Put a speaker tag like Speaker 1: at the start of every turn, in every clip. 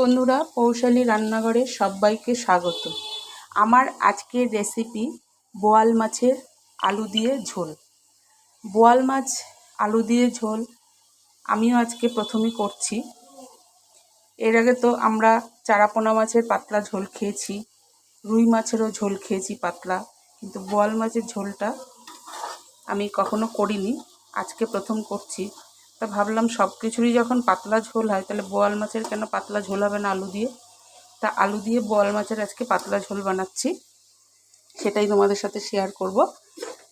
Speaker 1: বন্ধুরা, পৌশালী রান্নাঘরে সবাইকে স্বাগত। আমার আজকের রেসিপি বোয়াল মাছের আলু দিয়ে ঝোল। বোয়াল মাছ, আলু দিয়ে ঝোল আমিও আজকে প্রথমে করছি। এর আগে তো আমরা চারাপোনা মাছের পাতলা ঝোল খেয়েছি, রুই মাছেরও ঝোল খেয়েছি পাতলা, কিন্তু বোয়াল মাছের ঝোলটা আমি কখনো করিনি। আজকে প্রথম করছি। তা ভাবলাম সব কিছুরই যখন পাতলা ঝোল হয়, তাহলে বোয়াল মাছের কেন পাতলা ঝোল হবে না আলু দিয়ে? তা আলু দিয়ে বোয়াল মাছের আজকে পাতলা ঝোল বানাচ্ছি, সেটাই তোমাদের সাথে শেয়ার করব।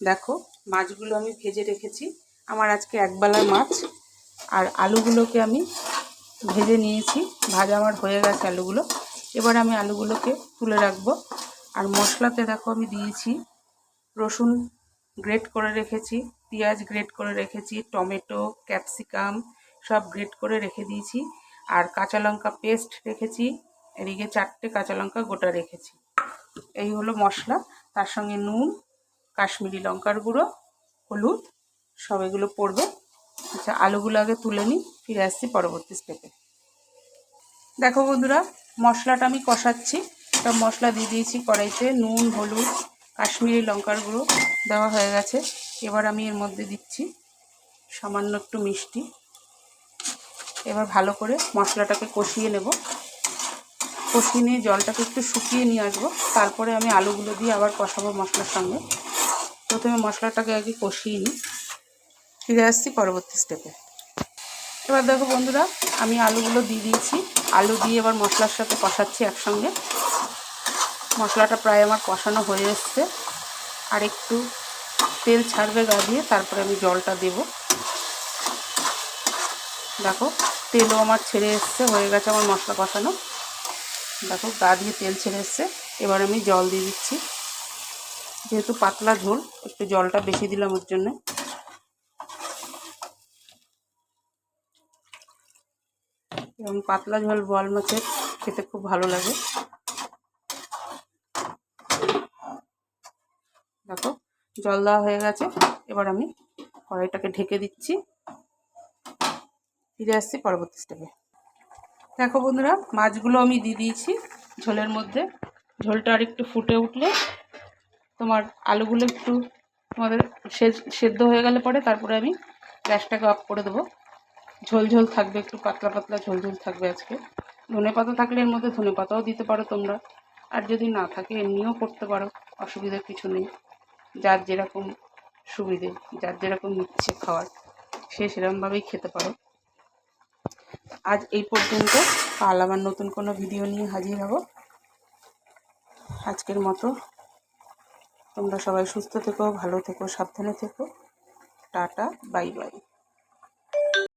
Speaker 1: দেখো, মাছগুলো আমি ভেজে রেখেছি, আমার আজকে একবেলার মাছ, আর আলুগুলোকে আমি ভেজে নিয়েছি, ভাজা আমার হয়ে গেছে আলুগুলো। এবার আমি আলুগুলোকে তুলে রাখব, আর মশলাতে দেখো আমি দিয়েছি রসুন গ্রেট করে রেখেছি পেঁয়াজ গ্রেট করে রেখেছি, টমেটো ক্যাপসিকাম সব গ্রেট করে রেখে দিয়েছি। আর কাঁচা লঙ্কা পেস্ট রেখেছি, এদিকে চারটে কাঁচা লঙ্কা গোটা রেখেছি। এই হলো মশলা, তার সঙ্গে নুন, কাশ্মীরি লঙ্কার গুঁড়ো, হলুদ, সব এগুলো পড়বে। আচ্ছা আলুগুলো আগে তুলে নিই, ফিরে আসছি পরবর্তী স্টেপে দেখো বন্ধুরা, মশলাটা আমি কষাচ্ছি। সব মশলা দিয়ে দিয়েছি কড়াইতে নুন, হলুদ কাশ্মীরি লঙ্কার গুঁড়ো দেওয়া হয়ে গেছে। এবার আমি এর মধ্যে দিচ্ছি সামান্য একটু মিষ্টি। এবার ভালো করে মশলাটাকে কষিয়ে নেব। কষিয়ে নিয়ে জলটাকে একটু শুকিয়ে নিয়ে আসব। তারপরে আমি আলুগুলো দিয়ে আবার কষাবো মশলার সঙ্গে। প্রথমে মশলাটাকে আগে কষিয়ে নিই। ফিরে আসছি পরবর্তী স্টেপে এবার দেখো বন্ধুরা, আমি আলুগুলো দিয়ে দিয়েছি। আলু দিয়ে এবার মশলার সাথে কষাচ্ছি একসঙ্গে। মশলাটা প্রায় আমার কষানো হয়ে এসছে। আর একটু তেল ছাড়বে গা দিয়ে, তারপরে আমি জলটা দেব। দেখো, তেলও আমার ছেড়ে এসছে, হয়ে গেছে আমার মশলা কষানো। দেখো, গা দিয়ে তেল ছেড়ে এসছে। এবার আমি জল দিয়ে দিচ্ছি। যেহেতু পাতলা ঝোল, একটু জলটা বেশি দিলাম ওর জন্যে। এবং পাতলা ঝোল বল মাছের খেতে খুব ভালো লাগে। দেখো, জল দেওয়া হয়ে গেছে। এবার আমি কড়াইটাকে ঢেকে দিচ্ছি। ফিরে আসছি পরবর্তী স্টেপে দেখো বন্ধুরা, মাছগুলো আমি দিয়ে দিয়েছি ঝোলের মধ্যে। ঝোলটা আর একটু ফুটে উঠলে তোমার আলুগুলো একটু তোমাদের সেদ্ধ হয়ে গেলে পরে তারপরে আমি গ্যাসটাকে অফ করে দেবো। ঝোল ঝোল থাকবে, একটু পাতলা পাতলা ঝোল ঝোল থাকবে আজকে। ধনে পাতা থাকলে এর মধ্যে ধনে পাতাও দিতে পারো তোমরা। আর যদি না থাকে, এমনিও করতে পারো, অসুবিধার কিছু নেই। যার যেরকম সুবিধে, যার যেরকম ইচ্ছে খাওয়ার, সে সেরকমভাবেই খেতে পারো। আজ এই পর্যন্ত। কাল আবার নতুন কোনো ভিডিও নিয়ে হাজির হব। আজকের মতো। তোমরা সবাই সুস্থ থেকো, ভালো থেকো, সাবধানে থেকো। Tata, bye bye.